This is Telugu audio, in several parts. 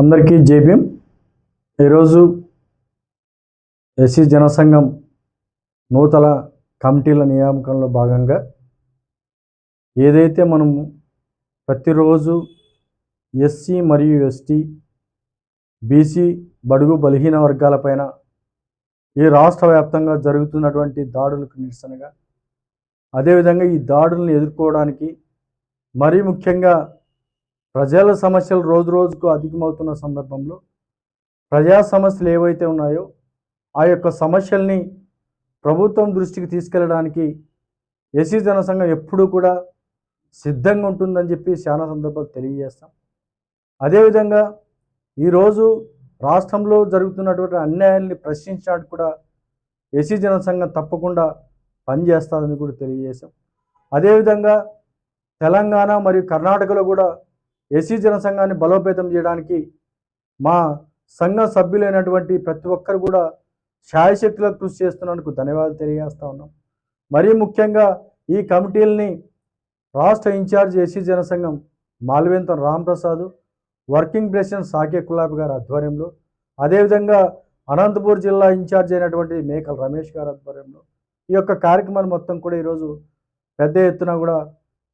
అందరికీ జేబీఎం ఈరోజు ఎస్సీ జనసంఘం నూతన కమిటీల నియామకంలో భాగంగా ఏదైతే మనము ప్రతిరోజు ఎస్సీ మరియు ఎస్టీ బీసీ బడుగు బలహీన వర్గాలపైన ఈ రాష్ట్ర వ్యాప్తంగా జరుగుతున్నటువంటి దాడులకు నిరసనగా అదేవిధంగా ఈ దాడులను ఎదుర్కోవడానికి మరీ ముఖ్యంగా ప్రజల సమస్యలు రోజు రోజుకు అధికమవుతున్న సందర్భంలో ప్రజా సమస్యలు ఏవైతే ఉన్నాయో ఆ యొక్క సమస్యల్ని ప్రభుత్వం దృష్టికి తీసుకెళ్ళడానికి ఎస్సీ జనసంఘం ఎప్పుడూ కూడా సిద్ధంగా ఉంటుందని చెప్పి చాలా సందర్భాలు తెలియజేస్తాం. అదేవిధంగా ఈరోజు రాష్ట్రంలో జరుగుతున్నటువంటి అన్యాయాల్ని ప్రశ్నించడానికి కూడా ఎస్సీ జనసంఘం తప్పకుండా పనిచేస్తుందని కూడా తెలియజేశాం. అదేవిధంగా తెలంగాణ మరియు కర్ణాటకలో కూడా ఎస్సీ జనసంఘాన్ని బలోపేతం చేయడానికి మా సంఘ సభ్యులైనటువంటి ప్రతి ఒక్కరు కూడా శాయశక్తులకు కృషి చేస్తున్నందుకు ధన్యవాదాలు తెలియజేస్తా ఉన్నాం. మరీ ముఖ్యంగా ఈ కమిటీలని రాష్ట్ర ఇన్ఛార్జ్ ఎస్సీ జనసంఘం మాల్వేంతం రాంప్రసాద్ వర్కింగ్ ప్రెసిడెంట్ సాకే కులాబ్ గారి ఆధ్వర్యంలో అదేవిధంగా అనంతపూర్ జిల్లా ఇన్ఛార్జ్ అయినటువంటి మేకల రమేష్ గారి ఆధ్వర్యంలో ఈ యొక్క కార్యక్రమాన్ని మొత్తం కూడా ఈరోజు పెద్ద ఎత్తున కూడా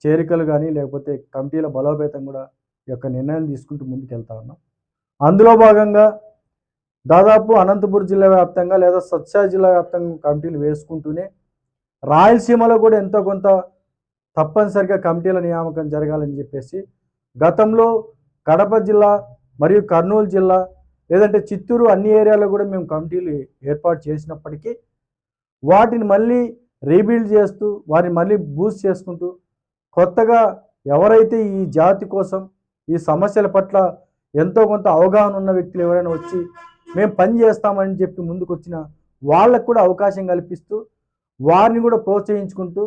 చేరికలు కానీ లేకపోతే కమిటీల బలోపేతం కూడా యొక్క నిర్ణయం తీసుకుంటూ ముందుకు వెళ్తా ఉన్నాం. అందులో భాగంగా దాదాపు అనంతపురం జిల్లా వ్యాప్తంగా లేదా సత్సాయి జిల్లా వ్యాప్తంగా కమిటీలు వేసుకుంటూనే రాయలసీమలో కూడా ఎంతో కొంత తప్పనిసరిగా కమిటీల నియామకం జరగాలని చెప్పేసి గతంలో కడప జిల్లా మరియు కర్నూలు జిల్లా లేదంటే చిత్తూరు అన్ని ఏరియాలో కూడా మేము కమిటీలు ఏర్పాటు చేసినప్పటికీ వాటిని మళ్ళీ రీబిల్డ్ చేస్తూ వారిని మళ్ళీ బూస్ట్ చేసుకుంటూ కొత్తగా ఎవరైతే ఈ జాతి కోసం ఈ సమస్యల పట్ల ఎంతో కొంత అవగాహన ఉన్న వ్యక్తులు ఎవరైనా వచ్చి మేము పని చేస్తామని చెప్పి ముందుకు వచ్చిన వాళ్ళకు కూడా అవకాశం కల్పిస్తూ వారిని కూడా ప్రోత్సహించుకుంటూ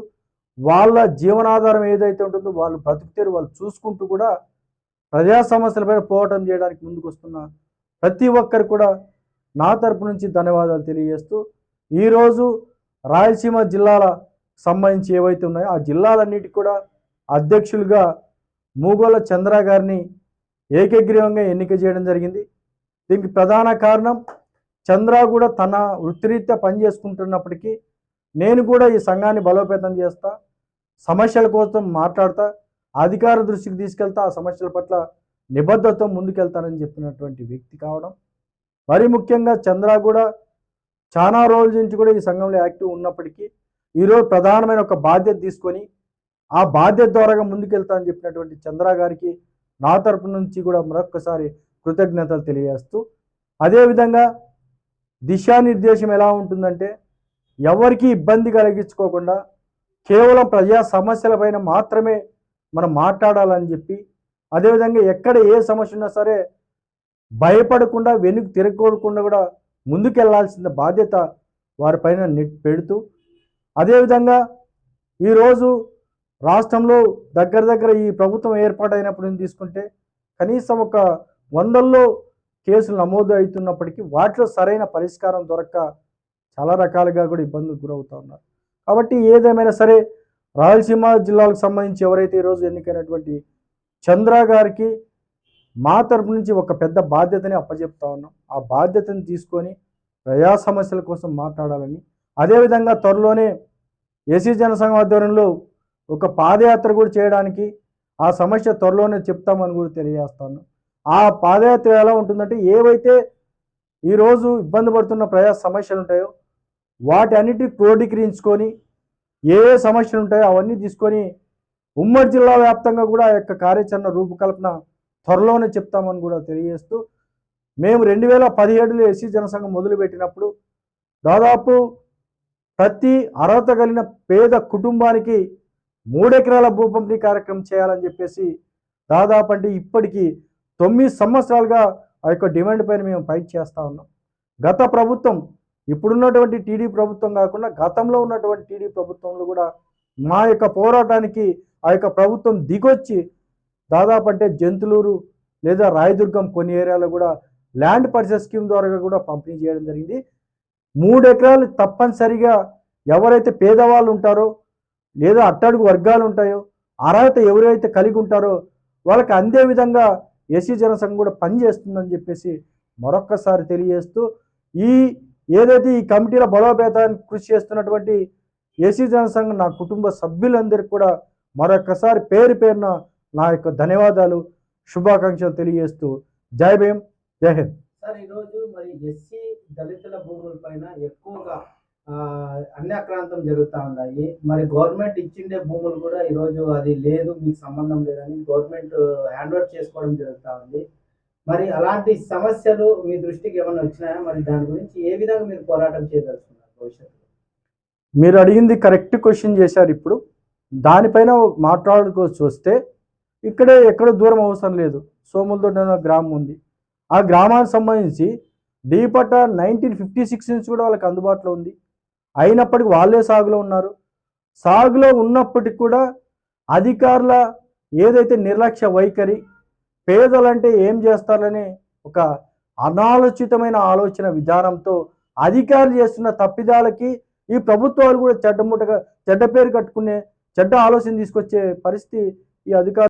వాళ్ళ జీవనాధారం ఏదైతే ఉంటుందో వాళ్ళు బ్రతుకుతారు వాళ్ళు చూసుకుంటూ కూడా ప్రజా సమస్యలపైన పోరాటం చేయడానికి ముందుకు వస్తున్న ప్రతి ఒక్కరు కూడా నా తరపు నుంచి ధన్యవాదాలు తెలియజేస్తూ ఈరోజు రాయలసీమ జిల్లాల సంబంధించి ఏవైతే ఉన్నాయో ఆ జిల్లాలన్నిటికీ కూడా అధ్యక్షులుగా మూగోల చంద్ర గారిని ఏకగ్రీవంగా ఎన్నిక చేయడం జరిగింది. దీనికి ప్రధాన కారణం చంద్ర కూడా తన వృత్తిరీత్యా పనిచేసుకుంటున్నప్పటికీ నేను కూడా ఈ సంఘాన్ని బలోపేతం చేస్తా సమస్యల కోసం మాట్లాడతా అధికార దృష్టికి తీసుకెళ్తా ఆ సమస్యల పట్ల నిబద్ధతతో ముందుకెళ్తానని చెప్పినటువంటి వ్యక్తి కావడం. మరి ముఖ్యంగా చంద్ర కూడా చాలా రోజుల నుంచి కూడా ఈ సంఘంలో యాక్టివ్ ఉన్నప్పటికీ ఈరోజు ప్రధానమైన ఒక బాధ్యత తీసుకొని ఆ బాధ్యత ద్వారా ముందుకెళ్తానని చెప్పినటువంటి చంద్ర గారికి నా తరపు నుంచి కూడా మరొక్కసారి కృతజ్ఞతలు తెలియజేస్తూ అదేవిధంగా దిశానిర్దేశం ఎలా ఉంటుందంటే ఎవరికి ఇబ్బంది కలిగించుకోకుండా కేవలం ప్రజా సమస్యలపైన మాత్రమే మనం మాట్లాడాలని చెప్పి అదేవిధంగా ఎక్కడ ఏ సమస్య ఉన్నా సరే భయపడకుండా వెనుక తిరగకూడకుండా కూడా ముందుకెళ్ళాల్సిన బాధ్యత వారిపైన నెట్ పెడుతూ అదేవిధంగా ఈరోజు రాష్ట్రంలో దగ్గర దగ్గర ఈ ప్రభుత్వం ఏర్పాటైనప్పుడు తీసుకుంటే కనీసం ఒక వందల్లో కేసులు నమోదు అవుతున్నప్పటికీ వాటిలో సరైన పరిష్కారం దొరక్క చాలా రకాలుగా కూడా ఇబ్బందులకు గురవుతూ ఉన్నారు. కాబట్టి ఏదేమైనా సరే రాయలసీమ జిల్లాలకు సంబంధించి ఎవరైతే ఈరోజు ఎన్నికైనటువంటి చంద్ర గారికి మా తరపు నుంచి ఒక పెద్ద బాధ్యతని అప్పచెప్తా ఉన్నాం. ఆ బాధ్యతను తీసుకొని ప్రజా సమస్యల కోసం మాట్లాడాలని. అదేవిధంగా త్వరలోనే ఏసీ జనసంఘం ఆధ్వర్యంలో ఒక పాదయాత్ర కూడా చేయడానికి ఆ సమస్య త్వరలోనే చెప్తామని కూడా తెలియజేస్తాను. ఆ పాదయాత్ర ఎలా ఉంటుందంటే ఏవైతే ఈరోజు ఇబ్బంది పడుతున్న ప్రజా సమస్యలు ఉంటాయో వాటి అన్నిటి క్రోడీకరించుకొని ఏ ఏ సమస్యలు ఉంటాయో అవన్నీ తీసుకొని ఉమ్మడి జిల్లా వ్యాప్తంగా కూడా ఆ యొక్క కార్యాచరణ రూపకల్పన త్వరలోనే చెప్తామని కూడా తెలియజేస్తూ మేము రెండు వేల పదిహేడులో ఎస్సీ జనసంఘం మొదలుపెట్టినప్పుడు దాదాపు ప్రతి అర్హత కలిగిన పేద కుటుంబానికి మూడెకరాల భూ పంపిణీ కార్యక్రమం చేయాలని చెప్పేసి దాదాపు అంటే ఇప్పటికీ తొమ్మిది సంవత్సరాలుగా ఆ యొక్క డిమాండ్ పైన మేము ఫైట్ చేస్తూ ఉన్నాం. గత ప్రభుత్వం ఇప్పుడున్నటువంటి టీడీ ప్రభుత్వం కాకుండా గతంలో ఉన్నటువంటి టీడీ ప్రభుత్వంలో కూడా మా యొక్క పోరాటానికి ఆ యొక్క ప్రభుత్వం దిగొచ్చి దాదాపు అంటే జంతులూరు లేదా రాయదుర్గం కొన్ని ఏరియాలో కూడా ల్యాండ్ పర్చేస్ స్కీమ్ ద్వారా కూడా పంపిణీ చేయడం జరిగింది. మూడు ఎకరాలు తప్పనిసరిగా ఎవరైతే పేదవాళ్ళు ఉంటారో లేదా అట్టడుగు వర్గాలు ఉంటాయో అర్హత ఎవరైతే కలిగి ఉంటారో వాళ్ళకి అందే విధంగా ఎస్సీ జనసంఘం కూడా పనిచేస్తుందని చెప్పేసి మరొక్కసారి తెలియజేస్తూ ఈ ఏదైతే ఈ కమిటీల బలోపేతానికి కృషి చేస్తున్నటువంటి ఎస్సీ జనసంఘం నా కుటుంబ సభ్యులందరికీ కూడా మరొక్కసారి పేరు పేరున నా యొక్క ధన్యవాదాలు శుభాకాంక్షలు తెలియజేస్తూ జై భీమ్ జై హింద్. సార్ ఈరోజు మరి ఎస్సీ దళితుల భూముల పైన ఎక్కువగా అన్యాక్రాంతం జరుగుతూ ఉన్నాయి. మరి గవర్నమెంట్ ఇచ్చిండే భూములు కూడా ఈరోజు అది లేదు మీకు సంబంధం లేదని గవర్నమెంట్ హ్యాండ్ ఓవర్ చేసుకోవడం జరుగుతూ ఉంది. మరి అలాంటి సమస్యలు మీ దృష్టికి ఏమైనా వచ్చినాయా? మరి దాని గురించి ఏ విధంగా మీరు పోరాటం చేయదలుచుకున్నారు భవిష్యత్తులో? మీరు అడిగింది కరెక్ట్ క్వశ్చన్ చేశారు ఇప్పుడు. దానిపైన మాట్లాడుకోవచ్చు వస్తే ఇక్కడే ఎక్కడ దూరం అవసరం లేదు. సోములతోటి అనే గ్రామం ఉంది. ఆ గ్రామానికి సంబంధించి డీపట్ట నైన్టీన్ ఫిఫ్టీ సిక్స్ నుంచి కూడా వాళ్ళకి అందుబాటులో ఉంది. అయినప్పటికీ వాళ్ళే సాగులో ఉన్నారు. సాగులో ఉన్నప్పటికీ కూడా అధికారుల ఏదైతే నిర్లక్ష్య వైఖరి పేదలంటే ఏం చేస్తారని ఒక అనాలోచితమైన ఆలోచన విధానంతో అధికారులు చేస్తున్న తప్పిదాలకి ఈ ప్రభుత్వాలు కూడా చెడ్డముట్టగా చెడ్డ పేరు కట్టుకునే చెడ్డ ఆలోచన తీసుకొచ్చే పరిస్థితి ఈ అధికారులు